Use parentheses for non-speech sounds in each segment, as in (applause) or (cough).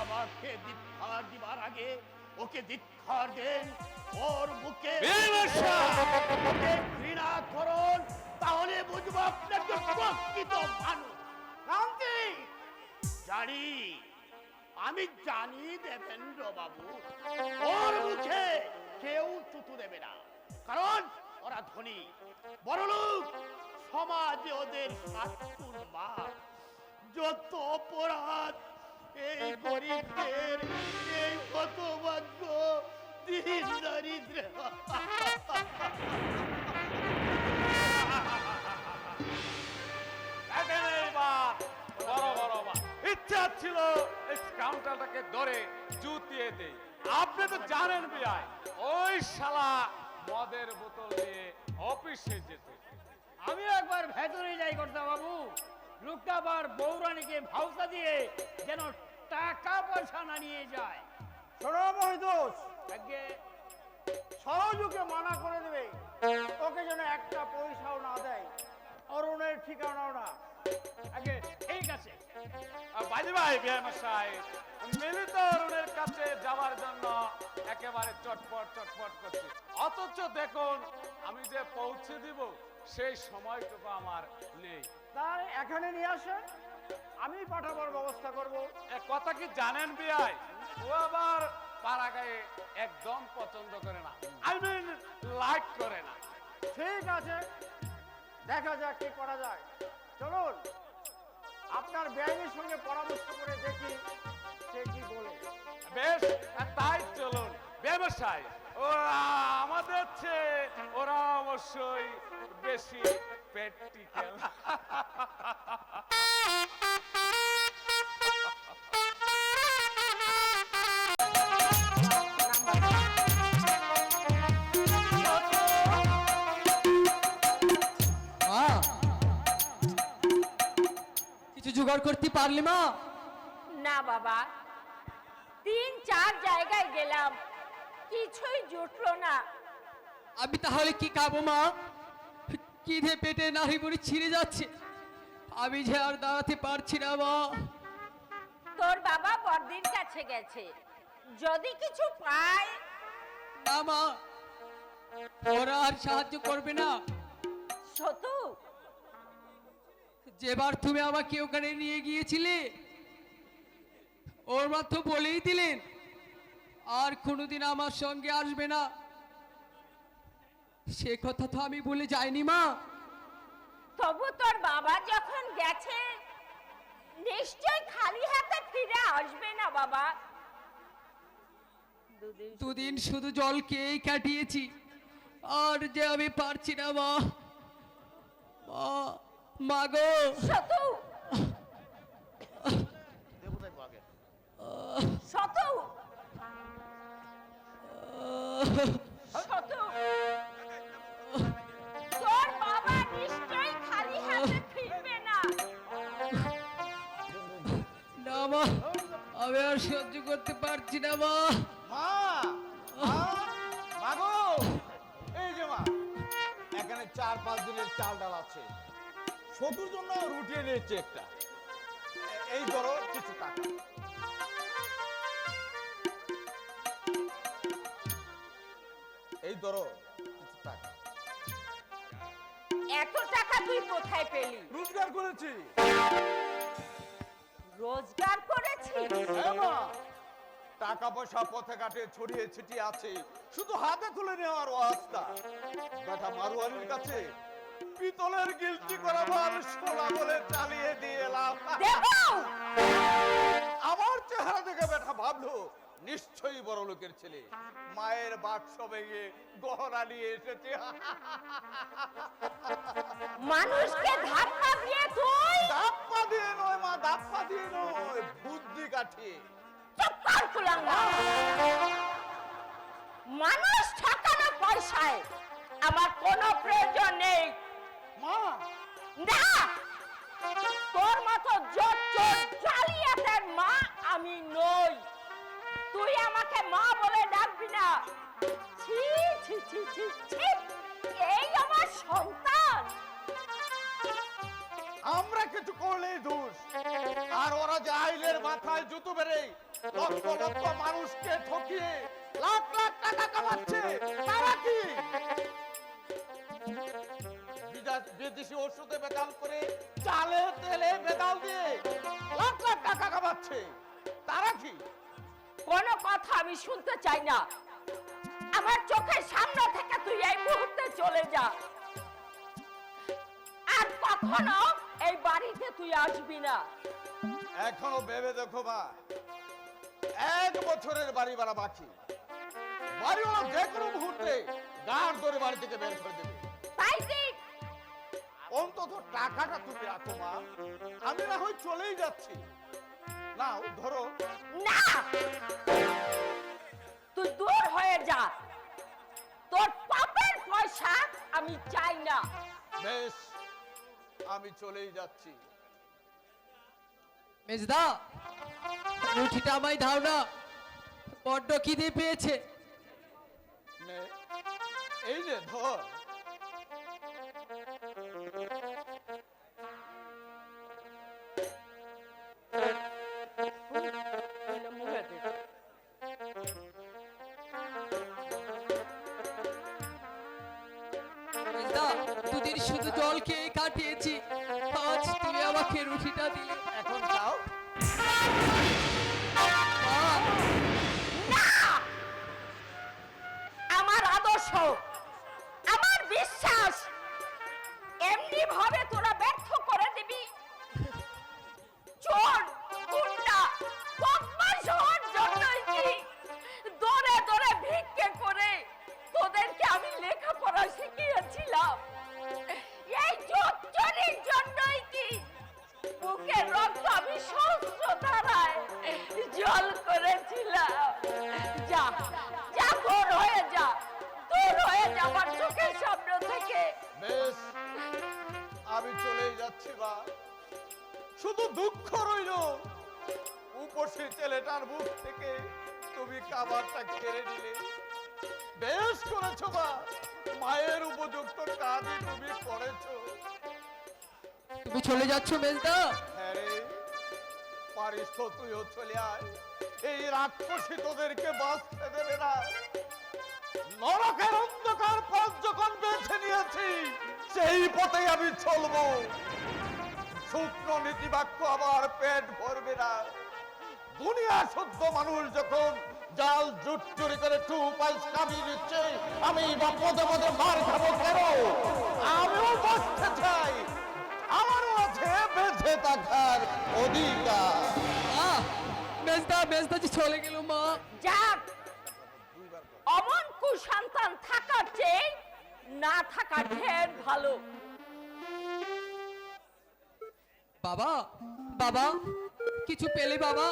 আমাকে দীক্ষার দিবার আগে ওকে দীক্ষার দেন ওর মুখে ওকে ঘৃণা করুন তাহলে বুঝব আপনাকে প্রকৃত মানুষ। ক্রান্তি জানি আমি জানি দেবেন্দ্র বাবু ওর মুখে কেউ থুতু দেবে না। কারণ ওরা ধনী বড়লোক সমাজে ওদের সাতুর মা যত অপরাধ এই (laughs) গরিবদের এই হতভাগ্য দিন দরিদ্র। ইচ্ছা ছিল এই কাউন্টারটাকে ধরে জুতিয়ে দেই। আপনি তো জানেন বিয়াই ওই শালা মদের বোতল নিয়ে অফিসে যেত। আমি একবার ভেতরে যাই কর্তা বাবু। লোকটা আবার বৌরানীকে ভাউসা দিয়ে যেন টাকা পয়সা না নিয়ে যায়। শোনো মহিদোষ আগে সহযোগে মানা করে দেবে। ওকে যেন একটা পয়সাও না দেয় অরুণের ঠিকানাও না। আগে ঠিক আছে। বাজি ভাই মিলিত অরুণের কাছে যাওয়ার জন্য একেবারে চটপট চটপট করছি। অথচ দেখুন আমি যে পৌঁছে দিব সেই সময়টুকু আমার নেই। তার এখানে নিয়ে আসেন আমি পাঠাবার ব্যবস্থা করব। এ কথা কি জানেন বিয়াই ও আবার পাড়া গায়ে একদম পছন্দ করে না। আই মিন লাইক করে না। ঠিক আছে দেখা যাক কি করা যায়। চলুন আপনার ব্যাংকের সঙ্গে পরামর্শ করে দেখি সে কি বলে। বেশ তাই চলুন। ব্যবসায়। ওরা আমাদের চেয়ে ওরা অবশ্যই বেশি প্র্যাকটিক্যাল কিছু জোগাড় করতে পারলি মা? না বাবা তিন চার জায়গায় গেলাম। কিছুই জুটলো না। আমি তাহলে কি খাব মা? কিধে পেটে নাহি বড়ি ছিঁড়ে যাচ্ছে। আমি যে আর দাঁড়াতে পারছি না মা। তোর বাবা বর্দির কাছে গেছে। যদি কিছু পায়। না মা। ওরা আর সাহায্য করবে না। সতু। যেবার তুমি আমাকে ওখানে নিয়ে গিয়েছিলে ওর মা তো বলেই দিলেন আর কোনোদিন আমার সঙ্গে আসবে না। সে কথা তো আমি বলে যাইনি মা। তবু তোর বাবা যখন গেছে নিশ্চয় খালি হাতে ফিরে আসবে না বাবা। দুদিন শুধু জল খেয়েই কাটিয়েছি। আর যে আমি পারছি না মা। মা মা গো। সতু। সতু। সতু তোর বাবা নিশ্চয় খালি হাতে ফিরবে না। না মা আমি আর সহ্য করতে পারছি না মা। মা মা, মাগো এই যে মা এখানে চার পাঁচ দিনের চাল ডাল আছে। শত্রুর জন্য রুটি এনেছে একটা। এই ধরো কিছু টাকা। এই ধরো কিছু টাকা। এত টাকা তুই কোথায় পেলি? রোজগার করেছি। রোজগার করেছিস হ্যাঁ মা টাকা পয়সা পথে ঘাটে ছড়িয়ে ছিটিয়ে আছে শুধু হাতে তুলে নেওয়ার অবস্থা বেটা মারুয়ারির কাছে পিতলের গিলটি করা ভার সোনা বলে চালিয়ে দিয়ে এলাম। আমার চেহারা দেখে বেটা ভাবলো নিশ্চয়ই বড় লোকের ছেলে। মায়ের বাক্স ভেঙে গহনা নিয়ে এসেছে। মানুষকে ধাক্কা দিয়ে তুই দাপ্পা দিয়ে নয় মা দাপ্পা দিয়ে নয় বুদ্ধি কাঠিয়ে চুপ কর কুলাঙ্গা। মানুষ ঠকানো পয়সায় আমার কোনো প্রয়োজন নেই। মা! না! তোর মতো জোর জোর জালিয়াতের মা আমি নই। তুই আমাকে মা বলে ডাকবি না। ছি ছি ছি ছি ছি, এই আমার সন্তান। আমরা কিছু করলেই দোষ। আর ওরা যে আইলের মাথায় জুতো বেড়ে লক্ষ লক্ষ মানুষকে ঠকিয়ে লাখ লাখ টাকা কামাচ্ছে, তারা কি? বিদেশি ওষুধে বেদাল করে চালে তেলে বেদাল দিয়ে লাখ লাখ টাকা কামাচ্ছে, তারা কি? কোনো কথা আমি শুনতে চাই না। আমার চোখের সামনে থেকে তুই এই মুহূর্তে চলে যা। আর কখনো এই বাড়িতে তুই আসবি না। এখনও ভেবে দেখো মা এক বছরের বাড়ি ভাড়া বাকি। বাড়িওয়ালা যে কোনো মুহূর্তে গাড় ধরে বাড়ি থেকে বের করে দেবে। তাই ঠিক অন্তত টাকাটা তুমি রাখো মা। আমি না হয় চলেই যাচ্ছি। নাও ধরো। না! তুই দূর হয়ে যা। তোর পাপের পয়সা আমি চাই না। বেশ আমি চলেই যাচ্ছি। মেজদা রুটিটা আমায় দাও না। বড্ড খিদে পেয়েছে। এই যে ধর। জল খেয়ে কাটিয়েছি। আজ তুমি আমাকে রুটিটা দিলে। শুধু দুঃখ রইল। উপসী ছেলেটার মুখ থেকে তুমি খাবারটা কেড়ে নিলে বেশ করেছ বা মায়ের উপযুক্ত কাজই তুমি করেছ। তুমি চলে যাচ্ছ মেজদা? হ্যাঁ রে। পারিস তো তুইও চলে আয়। এই রাক্ষসী তোদেরকে বাঁচতে দেবে না। নরকের অন্ধকার পথ যখন বেছে নিয়েছি সেই পথেই আমি চলবো। শুকনো নীতি বাক্য আবার পেট ভরবে না। দুনিয়া শুদ্ধ মানুষ যখন জাল জুট চুরি করে টু পাইস কামিয়ে দিচ্ছে আমি বা পদে পদে মার খাব কেন? আমিও বাঁচতে চাই। আমারও আছে বেঁচে থাকার অধিকার। আহ মেজদা মেজদা যে চলে গেল মা। যাক অমন কুসন্তান থাকার চেয়ে না থাকা ঢের ভালো। বাবা বাবা কিছু পেলে বাবা।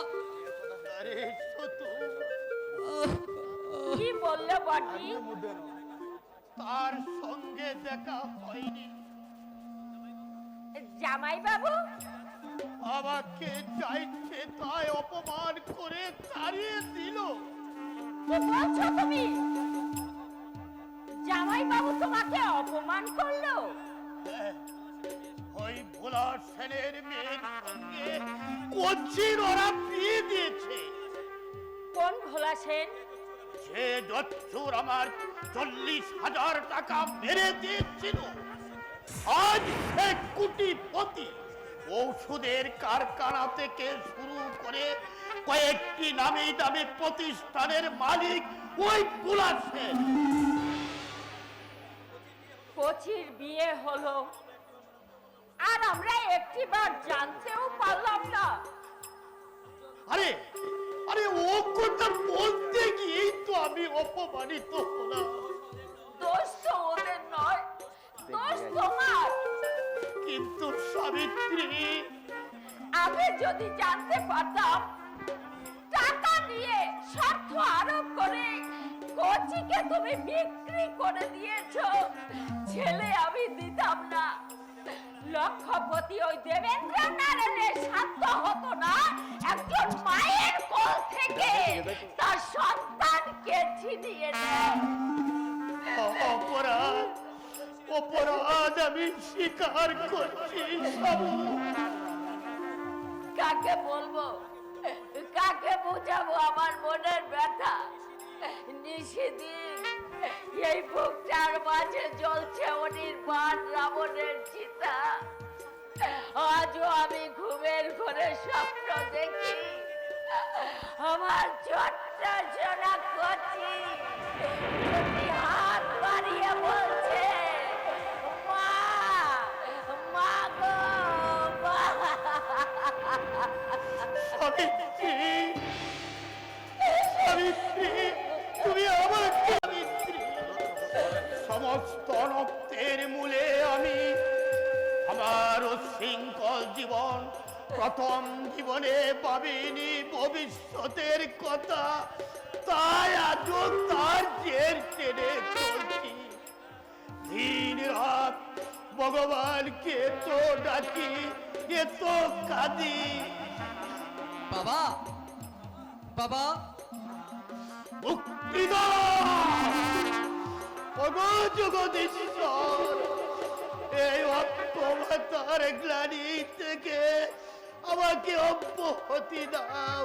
কি বললে বাটি তার সঙ্গে দেখা হয়নি। জামাই বাবু আমাকে চাইছে তাই অপমান করে তাড়িয়ে দিল। কি বলছো তুমি? জামাই বাবু তোমাকে অপমান করল? ভোলা সেনের মেয়ের সঙ্গে কোচির ওরা বিয়ে দিয়েছে। কোন ভোলা সেন? সে দচ্ছুর আমার চল্লিশ হাজার টাকা মেরে দিয়েছিল। আজ সে কুটিপতি ঔষধের কারখানা থেকে শুরু করে কয়েকটি নামি দামি প্রতিষ্ঠানের মালিক ওই সেন। কোচির বিয়ে হলো। আমরা একটিবার জানতেও পারলাম না। আরে আরে ও কথা বলতে গিয়েই তো আমি অপমানিত হলাম। দোষ তো ওদের নয় দোষ তোমার। কিন্তু সাবিত্রী আমি যদি জানতে পারতাম টাকা নিয়ে স্বার্থ আরোপ করে কোচিকে তুমি বিক্রি করে দিয়েছ ছেলে আমি দিতাম না। লক্ষপতি ওই দেবেন্দ্র নারায়ণের সাধ্য হতো না। একজন মায়ের কোল থেকে তার সন্তানকে ছিনিয়ে নেয়। অপরাধ অপরাধ আমি স্বীকার করছি কাকে বলব? কাকে বোঝাবো আমার মনের ব্যথা? নিষেদিন এই বুকটার মাঝে জ্বলছে অনির্বাণ রাবণের চিতা আজও আমি ঘুমের ঘরে স্বপ্ন দেখি। আমার ছোট্ট সোনা কচি হাত বাড়িয়ে বলছে, মা মা গো প্রথম জীবনে ভাবিনি ভবিষ্যতের কথা তাই আজও তার জের টেনে চলছি দিন রাত ভগবানকে তো ডাকি এ তো কাঁদি। বাবা বাবা। এই অক্ষমতার গ্লানি থেকে আমাকে অব্যাহতি দাও।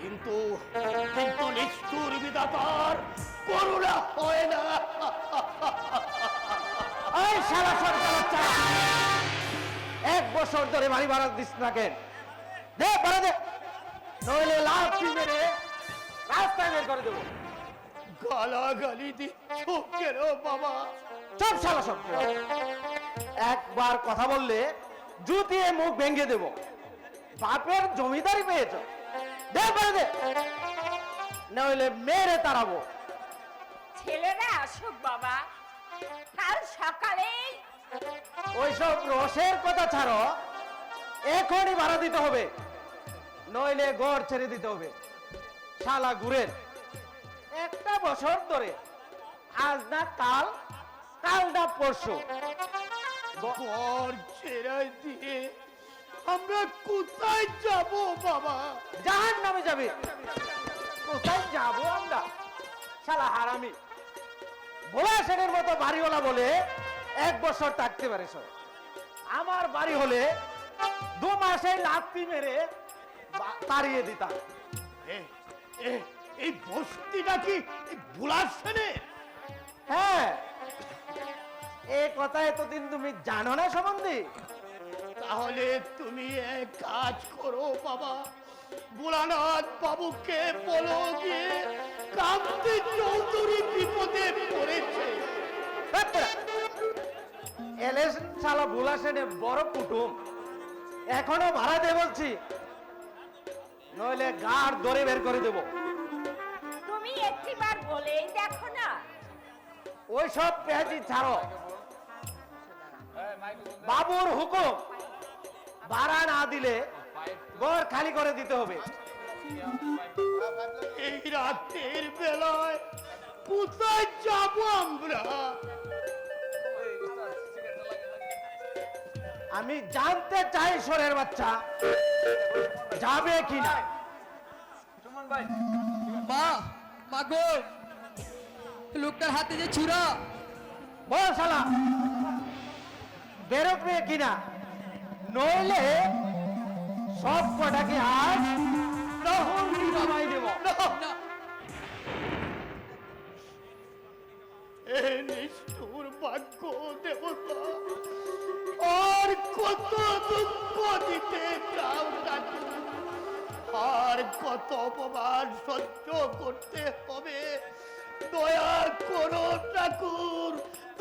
কিন্তু কিন্তু নিষ্ঠুর বিধাতার করুণা হয় না। এই সারা সরকার এক বছর ধরে বাড়ি ভাড়া দিস না কেন? দে ভাড়া দে। নইলে লাভ মেরে রাস্তায় বের করে দেবো। গালাগালি দিচ্ছ কেন বাবা? সব সালা সব একবার কথা বললে জুতিয়ে মুখ ভেঙে দেব। বাপের জমিদারি পেয়েছ। দে ভাড়া দে। নইলে মেরে তাড়াবো। ছেলেরা আসুক বাবা। কাল সকালেই ওইসব রসের কথা ছাড়ো। এখনই ভাড়া দিতে হবে। নইলে গড় ছেড়ে দিতে হবে। শালা গুড়ের একটা বছর ধরে আজ না কাল কাল না পরশু। ঘর দিয়ে আমরা কোথায় যাব বাবা? জাহান নামে যাবে। কোথায় যাব আমরা? শালা হারামি। ভোলা সেনের মতো বাড়িওয়ালা বলে এক বছর থাকতে পারে সব আমার বাড়ি হলে দু মাসে লাত্তি মেরে তাড়িয়ে দিতাম। এই বস্তিটা কি সেনে হ্যাঁ এ কথা এতদিন তুমি জানো না সম্বন্ধে? তাহলে তুমি এক কাজ করো বাবা। বুলানাথ বাবুকে বলো গিয়ে কান্তি চৌধুরী বিপদে পড়েছে। এলেস শালা ভোলা সেনে বড় কুটুম। এখনও ভাড়া দে বলছি। নইলে গাড় ধরে বের করে দেবো। তুমি একটিবার বলেই দেখো না। ওই সব পেঁয়াজি ছাড়ো। বাবুর হুকুম। ভাড়া না দিলে ঘর খালি করে দিতে হবে। এই রাতের বেলায় কোথায় যাব আমরা? আমি জানতে চাই সোরের বাচ্চা যাবে কিনা? মা মা গো লোকটার হাতে যে ছুরা। বল শালা। বেরোবে কিনা? নইলে সব কটাকে আজ জমাই দেব। নিষ্ঠুর ভাগ্য দেবতা আর কত দুঃখ দিতে চাও আর কত অপমান সহ্য করতে হবে। দয়া করো ঠাকুর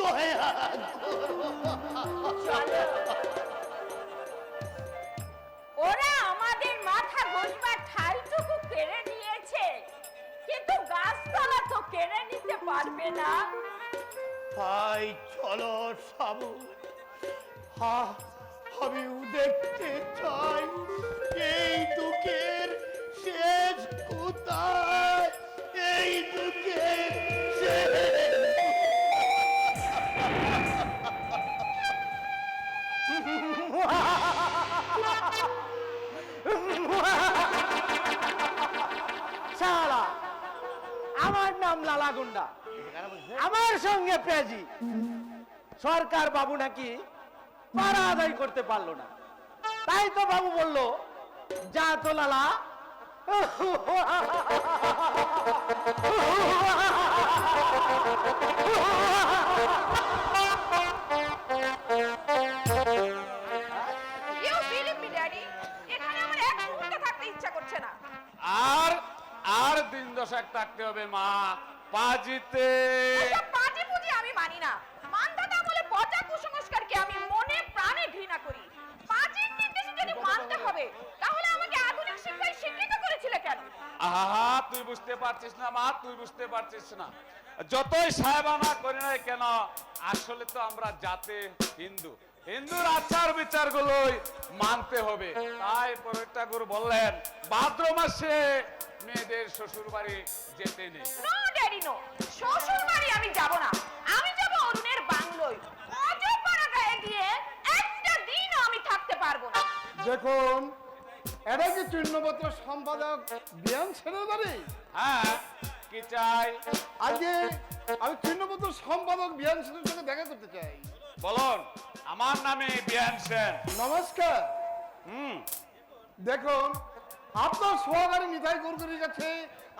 দয়া ওরা আমাদের মাথা গোজবার ঠাইটুকু কেড়ে নিয়েছে কিন্তু গাছতলা তো কেড়ে নিতে পারবে না। ভাই চলো সাবু হা আমিও দেখতে চাই এই দুঃখের শেষ কোথায়? এই দুঃখের (laughs) আমার নাম লালা গুন্ডা। আমার সঙ্গে পেঁয়াজি। সরকার বাবু নাকি পাড়া আদায় করতে পারল না। তাই তো বাবু বলল, যা তো লালা। (laughs) আর আর দিন দশক থাকতে হবে মা। পাজিতে। পাজি পুজি আমি মানি না। মানধাতা বলে পচা কুসংস্কারকে আমি মনে প্রাণে ঘৃণা করি। পাজির নির্দেশে যদি মানতে হবে তাহলে আমাকে আধুনিক শিক্ষায় শিক্ষিত করেছিলে কেন? আহা তুই বুঝতে পারছিস না মা তুই বুঝতে পারছিস না। যতই সাহেবানা করি না কেন আসলে তো আমরা জাতে হিন্দু। হিন্দুর আচার বিচার গুলোই মানতে হবে। তাই পরেরটা গুরু বললেন ভাদ্র মাসে মেয়েদের শ্বশুর বাড়ি যেতে নেই। নো ড্যাডি নো শ্বশুর বাড়ি আমি যাব না। আমি যাব অরুণের বাংলোয়। অজপাড়া গায়ে গিয়ে একটা দিনও আমি থাকতে পারব না। দেখুন এটা কি চিহ্নপত্র সম্পাদক বিয়ান ছেড়ে বাড়ি হ্যাঁ কি চাই? আজকে আমি চিহ্নপত্র সম্পাদক বিয়ান সেনের সঙ্গে দেখা করতে চাই। বলুন। আমার নামে বিয়ান সেন। নমস্কার। হুম। দেখুন আপনার সহকারী নিতাই গড়করির কাছে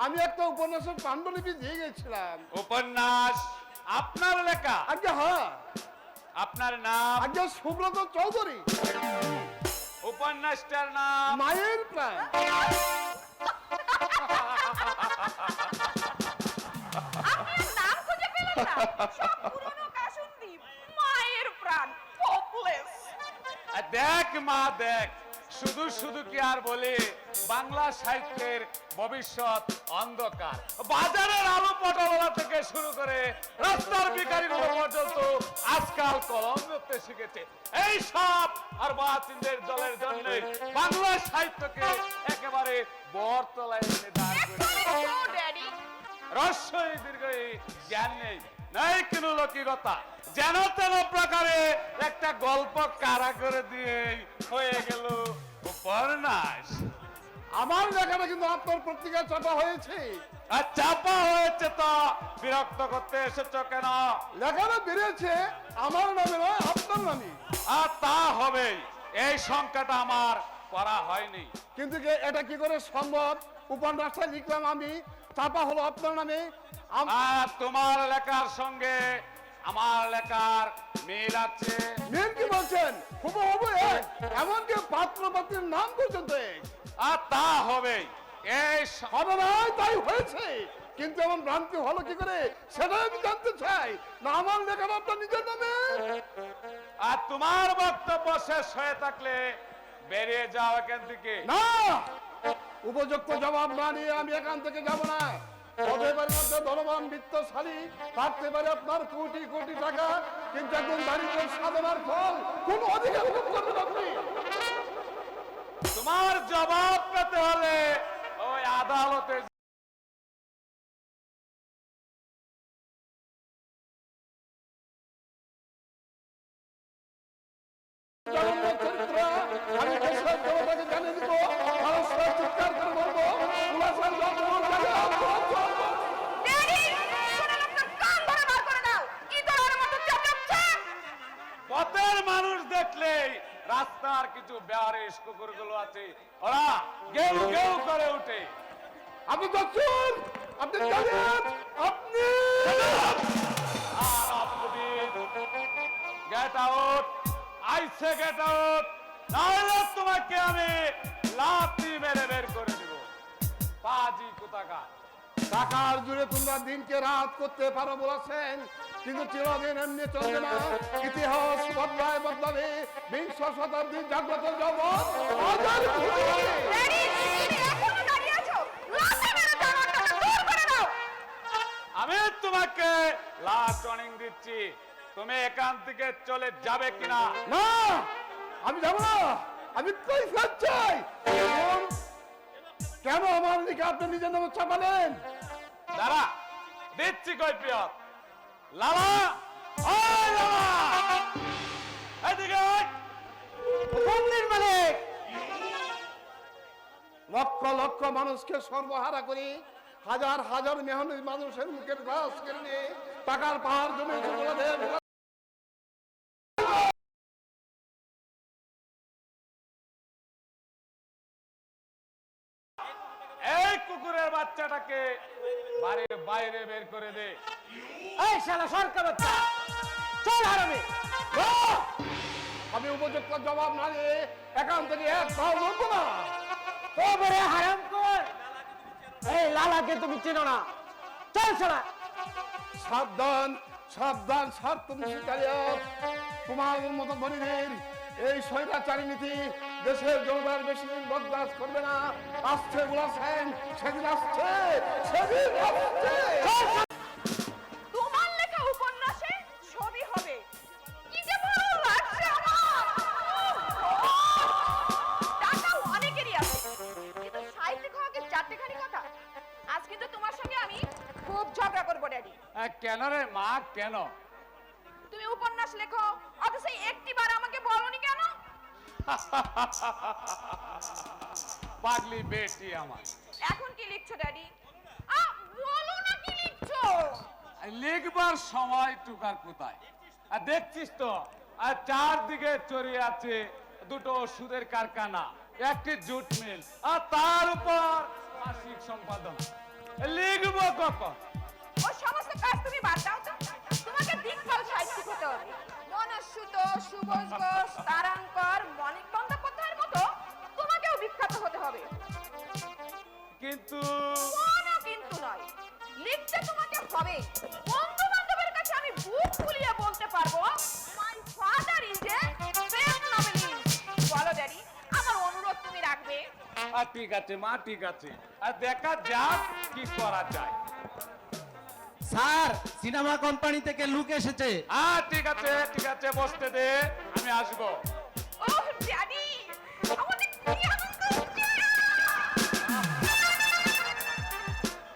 আমি একটা উপন্যাসের পাণ্ডুলিপি দিয়ে গেছিলাম। উপন্যাস আপনার লেখা? আজকে হ্যাঁ। আপনার নাম? আজকে সুব্রত চৌধুরী। উপন্যাসটার নাম? মায়ের প্রাণ। আপনি আর নাম খুঁজে পেলেন না? সব পুরনো কাসুন্দি মায়ের প্রাণ। আর দেখ মা দেখ শুধু শুধু কি আর বলি বাংলা সাহিত্যের ভবিষ্যৎ অন্ধকার। বাজারের আলু পটলওয়ালা থেকে শুরু করে রাস্তার ভিখারি পর্যন্ত আজকাল কলম ধরতে শিখেছে। এই সব আর বাতিনদের দলের জন্য বাংলা সাহিত্যকে একেবারে বরতলায় এনে দাঁড় করে রস্যই দীর্ঘই জ্ঞান নেই। নাই কোনো লৌকিকতা যেন তেন প্রকারে একটা গল্প কারা করে দিয়ে হয়ে গেল উপন্যাস। আমার লেখাটা কিন্তু আপনার পত্রিকায় চাপা হয়েছে। আর চাপা হয়েছে তো বিরক্ত করতে এসেছ কেন? লেখাটা বেরিয়েছে আমার নামে নয় আপনার নামে। আর তা হবেই। এই সংখ্যাটা আমার করা হয়নি। কিন্তু এটা কি করে সম্ভব? উপন্যাসটা লিখলাম আমি চাপা হলো আপনার নামে। আর তোমার লেখার সঙ্গে আমার লেখার মিল আছে। মেন কি বলছেন? হুবু হুবু এমনকি পাত্র পাত্রীর নাম পর্যন্ত আর তা হবেই। এই হবে না তাই হয়েছে। কিন্তু এমন ভ্রান্তি হলো কি করে? সেটাই আমি জানতে চাই। না আমার লেখাটা আপনার নিজের নামে? আর তোমার বক্তব্য শেষ হয়ে থাকলে বেরিয়ে যাও এখান থেকে। না! উপযুক্ত জবাব না নিয়ে আমি এখান থেকে যাব না। হতে পারে মধ্যে ধনবান বিত্তশালী থাকতে পারে আপনার কোটি কোটি টাকা কিন্তু একজন দারিদ্রের সাধনার ফল কোন অধিকার করবেন আপনি? তোমার জবাব পেতে হলে ওই আদালতে চরিত্র আমি দেশের জনতাকে জানিয়ে দিব। বেয়ারিশ কুকুরগুলো আছে। ওরা গেউ গেউ করে উঠে। আপনি আপনি আপনি? গেট আউট আইসে গেট আউট নাহলে তোমাকে আমি লাথি মেরে বের করে দিব। পাজি কোথাকার? টাকার জুড়ে তোমরা দিনকে রাত করতে পারো বলেছেন। কিন্তু চিরদিন এমনি চলবে না। ইতিহাস বদলায় বদলাবে। বিংশ শতাব্দীর জাগ্রত আমি তোমাকে লাস্ট ওয়ার্নিং দিচ্ছি। তুমি এখান থেকে চলে যাবে কিনা? না আমি যাব না। আমি কই চাই? কেন? কেন আমার লিখে আপনি নিজের নামে চাপালেন দাঁড়া দিচ্ছি কৈফিয়ত। লালা! লক্ষ লক্ষ মানুষকে সর্বহারা করে, হাজার হাজার মেহনত মানুষের মুখের ঘাস কেটে টাকার পাহাড় জমে এই কুকুরের বাচ্চাটাকে বাড়ির বাইরে বের করে দে। এই শালা সরকার বাচ্চা। চল হারামি। আমি উপযুক্ত জবাব না দিয়ে এখান থেকে এক পাও নড়বো না। ও বড়ে হারাম কর। এই লালাকে তুমি চেনো না। চল শালা। সাবধান সাবধান স্বার্থ শিকারিয়ত তোমার মতো ধনীদের এই স্বৈরাচারী নীতি দেশের জনতার বেশি দিন বরদাস্ত করবে না। আসছে বলেছেন সেদিন আসছে সেদিন আসছে। কেন? তুমি উপন্যাস লেখো অথচ একটিবার আমাকে বলনি কেন? পাগলি বেটি আমার। এখন কি লিখছো ড্যাডি? আ বলো না কি লিখছো। লিখবার সময় টুকার কোথায়? আর দেখছিস তো আর চারদিকে চড়িয়ে আছে দুটো ওষুধের কারখানা একটি জুট মিল আর তার উপর মাসিক সম্পাদন। লিখব কখন? ও সমস্ত কাজ তুমি বাদ দাও সাহিত্যিক মনস্যুত সুবোজ ঘোষ তারাঙ্কর মণিক বন্দ্যোপাধ্যায়ের মতো তোমাকেও বিখ্যাত হতে হবে। কিন্তু কোনো কিন্তু নয়। লিখতে তোমাকে হবে। বন্ধু বান্ধবের কাছে আমি বুক ফুলিয়ে বলতে পারব my father is a great বলো ড্যাডি আমার অনুরোধ তুমি রাখবে। আর ঠিক আছে মা ঠিক আছে। আর দেখা যাক কি করা যায়। স্যার সিনেমা কোম্পানি থেকে লুক এসেছে। হ্যাঁ ঠিক আছে ঠিক আছে বসতে দে আমি আসব। ও ড্যাডি আমাদের কি আনন্দ হচ্ছে।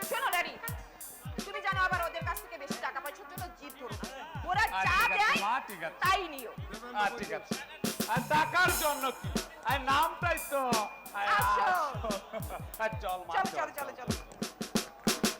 শোনো ড্যাডি তুমি জানো আবার ওদের কাছ থেকে বেশি টাকা পয়সার জন্য জিদ ধরো না। ওরা যা ঠিক আছে, দেয় মা, ঠিক আছে। তাই নিও। আর ঠিক আছে। আর টাকার জন্য কি? আর নামটাই তো আর আসো। আসো। আর চল মা চলো চল চলো চলো। চলো।